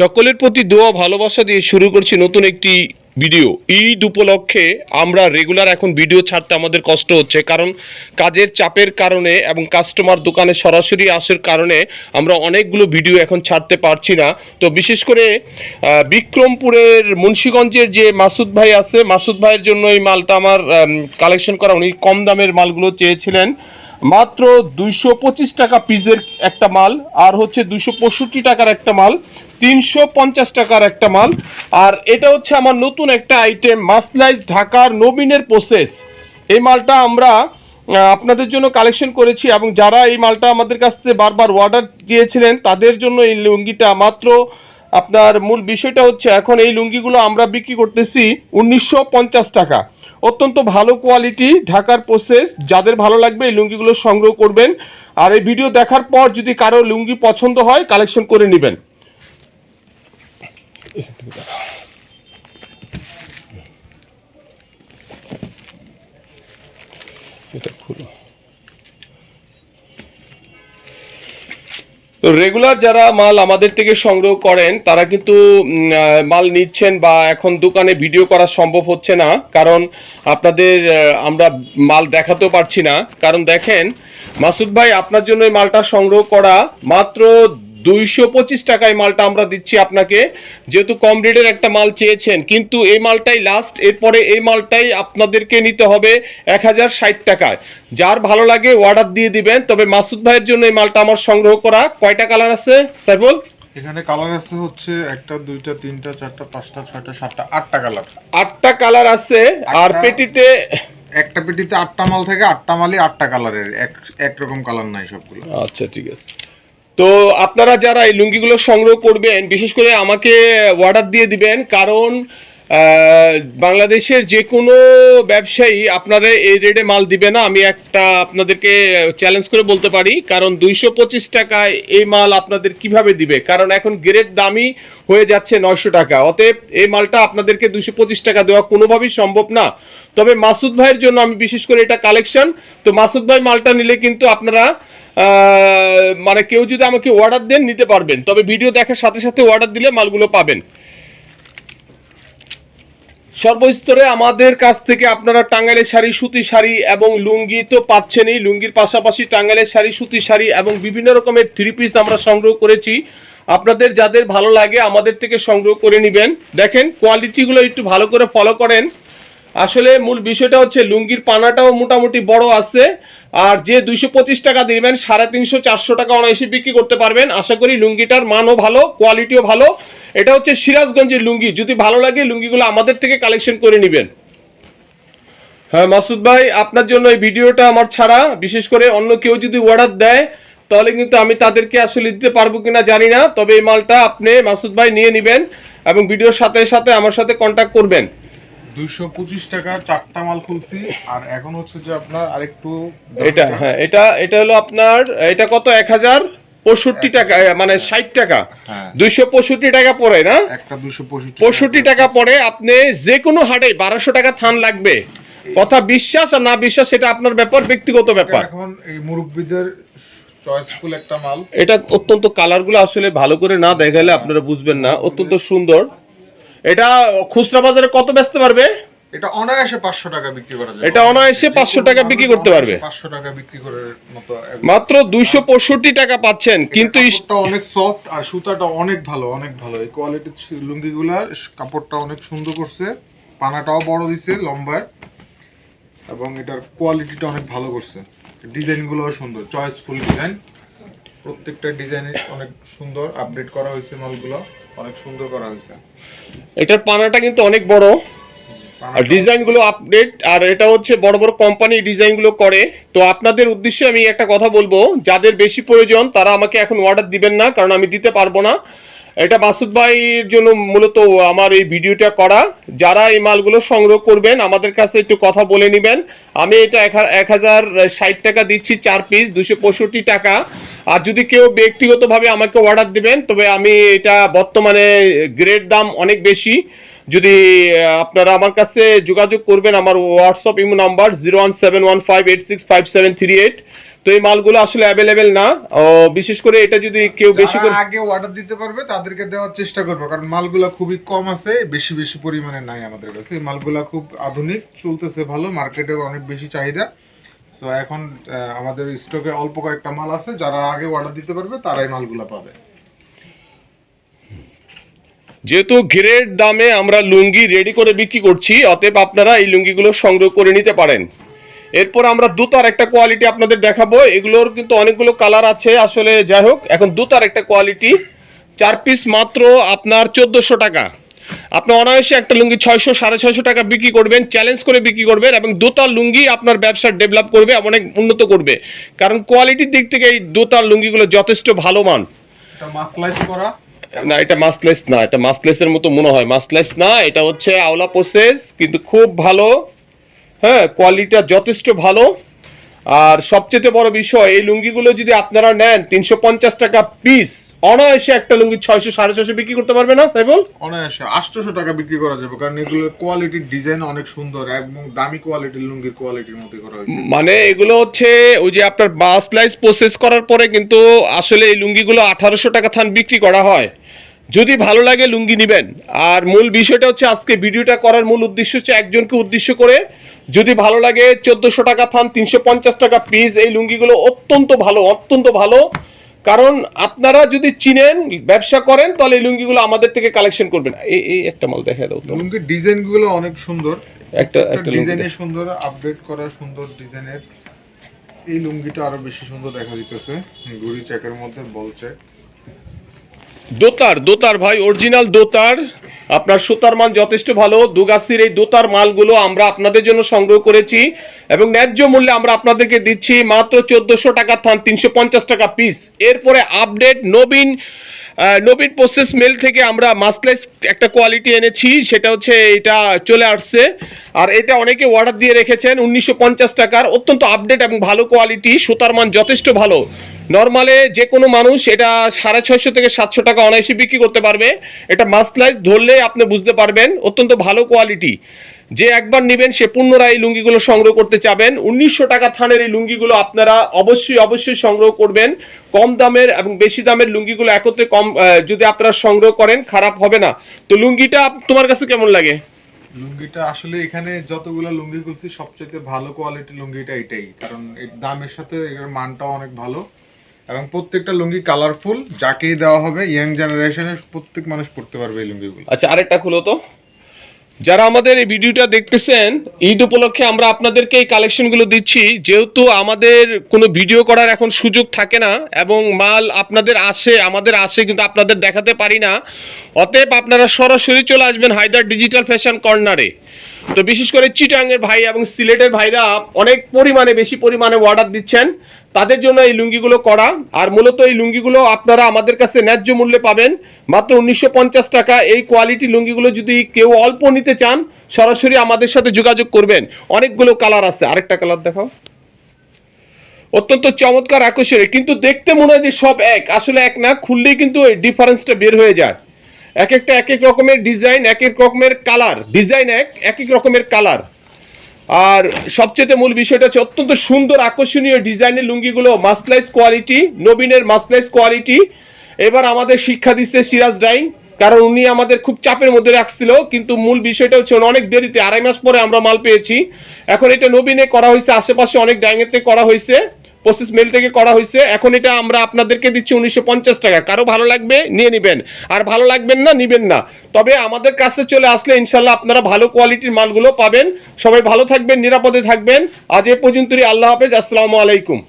সকলের প্রতি দোয়া, ভালোবাসা দিয়ে শুরু করছি নতুন একটি ভিডিও। ঈদ উপলক্ষে আমরা রেগুলার এখন ভিডিও ছাড়তে আমাদের কষ্ট হচ্ছে কারণ কাজের চাপের কারণে এবং কাস্টমার দোকানে সরাসরি আসার কারণে আমরা অনেকগুলো ভিডিও এখন ছাড়তে পারছি না। তো বিশেষ করে বিক্রমপুরের মুন্সীগঞ্জের যে মাসুদ ভাই আছে, মাসুদ ভাইয়ের জন্য এই মালটা আমার কালেকশন করা, উনি কম দামের মালগুলো চেয়েছিলেন। মাত্র দুইশো পঁচিশ টাকা পিসের একটা মাল, আর হচ্ছে দুইশো পঁয়ষট্টি টাকার একটা মাল, তিনশো পঞ্চাশ টাকার একটা মাল, আর এটা হচ্ছে আমার নতুন একটা আইটেম মাসলাইজ ঢাকার নবীনের প্রসেস এই মালটা আমরা আপনাদের জন্য কালেকশন করেছি এবং যারা এই মালটা আমাদের কাছ থেকে বারবার অর্ডার দিয়েছিলেন, তাদের জন্য এই লুঙ্গিটা মাত্র আপনার মূল বিষয়টা হচ্ছে এখন এই লুঙ্গিগুলো আমরা বিক্রি করতেছি উনিশশো পঞ্চাশ টাকা। অত্যন্ত ভালো কোয়ালিটি ঢাকার প্রসেস যাদের ভালো লাগবে এই লুঙ্গিগুলো সংগ্রহ করবেন। আর এই ভিডিও দেখার পর যদি কারও লুঙ্গি পছন্দ হয় কালেকশন করে নেবেন। রেগুলার যারা মাল আমাদের থেকে সংগ্রহ করেন, তারা কিন্তু মাল নিচ্ছেন বা এখন দোকানে ভিডিও করা সম্ভব হচ্ছে না। কারণ আপনাদের আমরা মাল দেখাতেও পারছি না। কারণ দেখেন, মাসুদ ভাই আপনার জন্য মালটা সংগ্রহ করা মাত্র দুইশো পঁচিশ টাকায় মালটা আমরা দিচ্ছি আপনাকে। যেহেতু কম রেটের একটা মাল চেয়েছেন কিন্তু এই মালটাই লাস্ট এরপরে এই মালটাই আপনাদেরকে নিতে হবে এক হাজার ষাট টাকায়। যার ভালো লাগে অর্ডার দিয়ে দিবেন তবে মাসুদ ভাইয়ের জন্য এই মালটা আমার সংগ্রহ করা। কয়টা কালার আছে সাইফুল? এখানে কালার আছে হচ্ছে একটা দুইটা তিনটা চারটা পাঁচটা ছয়টা সাতটা আটটা কালার আটটা কালার আছে আর পেটিতে একটা পেটিতে আটটা মাল থেকে আটটা মালই আটটা কালারের এক একরকম কালার নাই সবগুলো। আচ্ছা ঠিক আছে। তো আপনারা যারা এই লুঙ্গিগুলো সংগ্রহ করবেন, বিশেষ করে আমাকে অর্ডার দিয়ে দিবেন, কারণ বাংলাদেশের যে কোনো ব্যবসায়ী আপনারা এই রেটে মাল দিবে না, আমি একটা আপনাদেরকে চ্যালেঞ্জ করে বলতে পারি, কারণ দুইশো পঁচিশ টাকায় এই মাল আপনাদের কীভাবে দিবে? কারণ এখন গ্রেড দামি হয়ে যাচ্ছে নয়শো টাকা, অতএব এই মালটা আপনাদেরকে দুইশো পঁচিশ টাকা দেওয়া কোনোভাবেই সম্ভব না। তবে মাসুদ ভাইয়ের জন্য আমি বিশেষ করে এটা কালেকশন তো মাসুদ ভাই মালটা নিলে কিন্তু আপনারা মানে কেউ যদি আমাকে অর্ডার দেন, নিতে পারবেন। তবে ভিডিও দেখার সাথে সাথে অর্ডার দিলে মালগুলো পাবেন। সর্বস্তরে আমাদের কাছ থেকে আপনারা টাঙ্গাইলের শাড়ি, সুতি শাড়ি এবং লুঙ্গি তো পাচ্ছেনই। লুঙ্গির পাশাপাশি টাঙ্গাইলের শাড়ি, সুতি শাড়ি এবং বিভিন্ন রকমের থ্রি পিস আমরা সংগ্রহ করেছি। আপনাদের যাদের ভালো লাগে আমাদের থেকে সংগ্রহ করে নেবেন। দেখেন কোয়ালিটিগুলো একটু ভালো করে ফলো করেন। আসলে মূল বিষয়টা হচ্ছে লুঙ্গির পানাটাও মোটামুটি বড় আছে। আর যে দুইশো পঁচিশ টাকা দিবেন, সাড়ে তিনশো, চারশো টাকা অনায়াসে বিক্রি করতে পারবেন। আশা করি লুঙ্গিটার মানও ভালো, কোয়ালিটিও ভালো। এটা হচ্ছে সিরাজগঞ্জের লুঙ্গি। যদি ভালো লাগে, লুঙ্গিগুলো আমাদের থেকে কালেকশন করে নেবেন। হ্যাঁ মাসুদ ভাই, আপনার জন্য এই ভিডিওটা আমার ছাড়া। বিশেষ করে অন্য কেউ যদি অর্ডার দেয়, তাহলে কিন্তু আমি তাদেরকে আসলে দিতে পারব কিনা জানি না। তবে এই মালটা আপনি, মাসুদ ভাই, নিয়ে নেবেন এবং ভিডিওর সাথে সাথে আমার সাথে কন্ট্যাক্ট করবেন। দুইশো পঁচিশ টাকার চারটা মাল খুলছি আর এখন হচ্ছে যে আপনার আরেকটু এটা হ্যাঁ এটা এটা হলো আপনার এটা কত? এক হাজার পঁয়ষট্টি টাকা মানে ষাট টাকা। হ্যাঁ। দুইশো পঁয়ষট্টি টাকা পড়ে না? পঁয়ষট্টি টাকা পড়ে। আপনি যে কোনো হাটে বারোশো টাকা থান লাগবে। কথা বিশ্বাস আর না বিশ্বাস সেটা আপনার ব্যাপার ব্যক্তিগত ব্যাপার। এখন এই মুরব্বীদের চয়েসফুল একটা মাল। এটা অত্যন্ত কালারগুলো আসলে ভালো করে না দেখালে আপনারা বুঝবেন না অত্যন্ত সুন্দর। এটা খুচরা বাজারে কত বেচতে পারবে? এটা অনায়াসে পাঁচশো টাকা বিক্রি করা যায় এটা অনায়াসে 500 টাকা বিক্রি করতে পারবে। পাঁচশো টাকা বিক্রি করার মতো মাত্র দুইশো পঁয়ষট্টি টাকা পাচ্ছেন কিন্তু অনেক সফট আর সুতাটা অনেক ভালো অনেক ভালো। এই কোয়ালিটির লুঙ্গিগুলা কাপড়টা অনেক সুন্দর করছে পানাটাও বড় দিছে লম্বায় এবং এটার কোয়ালিটিটা অনেক ভালো করছে। ডিজাইনগুলোও সুন্দর চয়েসফুল ডিজাইন প্রত্যেকটা ডিজাইন অনেক সুন্দর আপডেট করা হয়েছে মালগুলো অনেক সুন্দর করা হয়েছে। এটার পানাটা কিন্তু অনেক বড়। আর ডিজাইনগুলো আপডেট আর এটা হচ্ছে বড় বড় কোম্পানি ডিজাইনগুলো করে। তো আপনাদের উদ্দেশ্যে আমি একটা কথা বলব যাদের বেশি প্রয়োজন তারা আমাকে এখন অর্ডার দিবেন না কারণ আমি দিতে পারব না। এটা মাসুদ ভাইয়ের জন্য মূলত আমার এই ভিডিওটা করা। যারা এই মালগুলো সংগ্রহ করবেন, আমাদের কাছে একটু কথা বলে নেবেন। আমি এটা এক হাজার ষাট টাকা দিচ্ছি চার পিস, দুশো টাকা। আর যদি কেউ ব্যক্তিগতভাবে আমাকে অর্ডার দিবেন, তবে আমি এটা বর্তমানে গ্রেড দাম অনেক বেশি। যদি আপনারা আমার কাছে যোগাযোগ করবেন, আমার WhatsApp imo number zero one seven one five eight six five seven three eight তো এই মালগুলো আসলে অ্যাভেলেবেল না। ও, বিশেষ করে এটা যদি কেউ বেশি করে আগে অর্ডার দিতে পারবে তাদেরকে দেওয়ার চেষ্টা করব কারণ মালগুলো খুবই কম আছে বেশি বেশি পরিমাণে নাই আমাদের কাছে। এই মালগুলো খুব আধুনিক চলতেছে ভালো মার্কেটের অনেক বেশি চাহিদা। তো এখন আমাদের স্টকে অল্প কয়েকটা মাল আছে যারা আগে অর্ডার দিতে পারবে তারাই মালগুলো পাবে। যেহেতু গ্রেড দামে আমরা লুঙ্গি রেডি করে বিক্রি করছি অতএব আপনারা এই লুঙ্গিগুলো সংগ্রহ করে নিতে পারেন। এরপর আমরা দুতার একটা কোয়ালিটি আপনাদের দেখাবো। এগুলোর কিন্তু অনেকগুলো কালার আছে আসলে যাই হোক এখন দুতার একটা কোয়ালিটি চার পিস মাত্র আপনার চোদ্দোশো টাকা। আপনি অনায়াসে একটা লুঙ্গি ছয়শো সাড়ে ছয়শো টাকা বিক্রি করবেন চ্যালেঞ্জ করে বিক্রি করবেন এবং দোতার লুঙ্গি আপনার ব্যবসা ডেভেলপ করবে অনেক উন্নত করবে। কারণ কোয়ালিটির দিক থেকে এই দোতার লুঙ্গিগুলো যথেষ্ট ভালো মান। করা। না এটা মাসলেস না এটা মাসলেসের মতো মনে হয়। মাসলেস না এটা হচ্ছে আওলা প্রসেস কিন্তু খুব ভালো। হ্যাঁ কোয়ালিটিটা যথেষ্ট ভালো। আর সবচেয়ে বড় বিষয় এই লুঙ্গিগুলো যদি আপনারা নেন তিনশো পঞ্চাশ টাকা পিস অনায়াসে একটা লুঙ্গি ছয়শো সাড়ে ছয়শো বিক্রি করতে পারবে না সাইবল অনায়াসে আটশোশো টাকা বিক্রি করা যাবে কারণ এগুলোর কোয়ালিটির ডিজাইন অনেক সুন্দর এবং দামি কোয়ালিটির লুঙ্গির কোয়ালিটির মধ্যে করা হয়েছে। মানে এগুলো হচ্ছে ওই যে আপনার বাসলাইজ প্রসেস করার পরে কিন্তু আসলে এই লুঙ্গিগুলো আঠারোশো টাকা থান বিক্রি করা হয়। যদি ভালো লাগে লুঙ্গি নেবেন। আর মূল বিষয়টা হচ্ছে আজকে ভিডিওটা করার মূল উদ্দেশ্য হচ্ছে একজনকে উদ্দেশ্য করে যদি ভালো লাগে চোদ্দোশো টাকা থান তিনশো পঞ্চাশ টাকা পিস এই লুঙ্গিগুলো অত্যন্ত ভালো অত্যন্ত ভালো। কারণ আপনারা যদি চিনেন ব্যবসা করেন তাহলে এই লুঙ্গিগুলো আমাদের থেকে কালেকশন করবেন। এই এই একটা মাল দেখা দাও। লুঙ্গির ডিজাইনগুলো অনেক সুন্দর। একটা একটা ডিজাইনে সুন্দর আপডেট করা সুন্দর ডিজাইনের। এই লুঙ্গিটা আরও বেশি সুন্দর দেখা দিতেছে। ঘুড়ি চেকের মধ্যে বল চেক দোতার দোতার ভাই অরিজিনাল দোতার। আপনার সুতার মান যথেষ্ট ভালো। দুগাছির এই দোতার মালগুলো আমরা আপনাদের জন্য সংগ্রহ করেছি এবং ন্যায্য মূল্যে আমরা আপনাদেরকে দিচ্ছি মাত্র চোদ্দোশো টাকা থান, তিনশো পঞ্চাশ টাকা পিস এরপরে আপডেট নবীন নবীন প্রসেস মেল থেকে আমরা মাসলেস একটা কোয়ালিটি এনেছি। সেটা হচ্ছে এটা চলে আসছে। আর এটা অনেকে অর্ডার দিয়ে রেখেছেন, উনিশশো পঞ্চাশ টাকার। অত্যন্ত আপডেট এবং ভালো কোয়ালিটি সুতার মান যথেষ্ট ভালো। নর্মালে যে কোনো মানুষ এটা সাড়ে ছয়শো থেকে সাতশো টাকা অনায়াসে বিক্রি করতে পারবে। এটা মাসলাইজ ধরলে আপনি বুঝতে পারবেন, অত্যন্ত ভালো কোয়ালিটি যে একবার নেবেন, সে পুনরায় লুঙ্গিগুলো সংগ্রহ করতে চাবেন। উনিশশো টাকা থানের এই লুঙ্গিগুলো আপনারা অবশ্যই অবশ্যই সংগ্রহ করবেন। কম দামের এবং বেশি দামের লুঙ্গিগুলো একত্রে কম যদি আপনারা সংগ্রহ করেন, খারাপ হবে না। তো লুঙ্গিটা তোমার কাছে কেমন লাগে? লুঙ্গিটা আসলে এখানে যতগুলো লুঙ্গি খুলছি সবচেয়ে ভালো কোয়ালিটির লুঙ্গিটা এটাই। কারণ দামের সাথে এর মানটাও অনেক ভালো। এবং প্রত্যেকটা লুঙ্গি কালারফুল যাকেই দেওয়া হবে ইয়াং জেনারেশনের প্রত্যেক মানুষ পড়তে পারবে এই লুঙ্গিগুলো। আচ্ছা আরেকটা খুলো তো। যারা আমাদের এই ভিডিওটা দেখতেছেন, ঈদ উপলক্ষে আমরা আপনাদেরকে এই কালেকশনগুলো দিচ্ছি। যেহেতু আমাদের কোনো ভিডিও করার এখন সুযোগ থাকে না এবং মাল আপনাদের আসে, আমাদের আসে কিন্তু আপনাদের দেখাতে পারি না। অতএব আপনারা সরাসরি চলে আসবেন হায়দার ডিজিটাল ফ্যাশন কর্নারে তো বিশেষ করে চিটাঙ্গের ভাই এবং সিলেটের ভাইরা অনেক পরিমাণে, বেশি পরিমাণে অর্ডার দিচ্ছেন। তাদের জন্য এই লুঙ্গিগুলো করা। আর মূলত এই লুঙ্গিগুলো আপনারা আমাদের কাছে ন্যায্য মূল্যে পাবেন। মাত্র উনিশশো পঞ্চাশ টাকা। এই কোয়ালিটি লুঙ্গিগুলো যদি কেউ অল্প নিতে চান, সরাসরি আমাদের সাথে যোগাযোগ করবেন। অনেকগুলো কালার আছে। আরেকটা কালার দেখাও। অত্যন্ত চমৎকার আকর্ষণীয়। কিন্তু দেখতে মনে হয় যে সব এক। আসলে এক না, খুললেই কিন্তু ডিফারেন্সটা বের হয়ে যায়। এক একটা এক এক রকমের ডিজাইন, এক এক রকমের কালার, ডিজাইন এক এক এক রকমের কালার। আর সবচেয়ে মূল বিষয়টা হচ্ছে অত্যন্ত সুন্দর আকর্ষণীয় ডিজাইনের লুঙ্গিগুলো মাসলাইজ কোয়ালিটি, নবীনের মাসলাইজ কোয়ালিটি। এবার আমাদের শিক্ষা দিচ্ছে সিরাজ ডাইন কারণ উনি আমাদের খুব চাপের মধ্যে রাখছিল, কিন্তু মূল বিষয়টা হচ্ছে অনেক দেরিতে, আড়াই মাস পরে আমরা মাল পেয়েছি। এখন এটা নবীনে করা হয়েছে, আশেপাশে অনেক ডাইংয়েতে করা হয়েছে। পঁচিশ মেল থেকে করা হয়েছে। এখন এটা আমরা আপনাদেরকে দিচ্ছি উনিশশো পঞ্চাশ টাকা। কারও ভালো লাগবে নিয়ে নেবেন। আর ভালো লাগবেন না, নিবেন না। তবে আমাদের কাছে চলে আসলে ইনশাল্লাহ আপনারা ভালো কোয়ালিটির মালগুলো পাবেন। সবাই ভালো থাকবেন, নিরাপদে থাকবেন। আজ এ পর্যন্তই, আল্লাহ হাফেজ, আসসালামু আলাইকুম।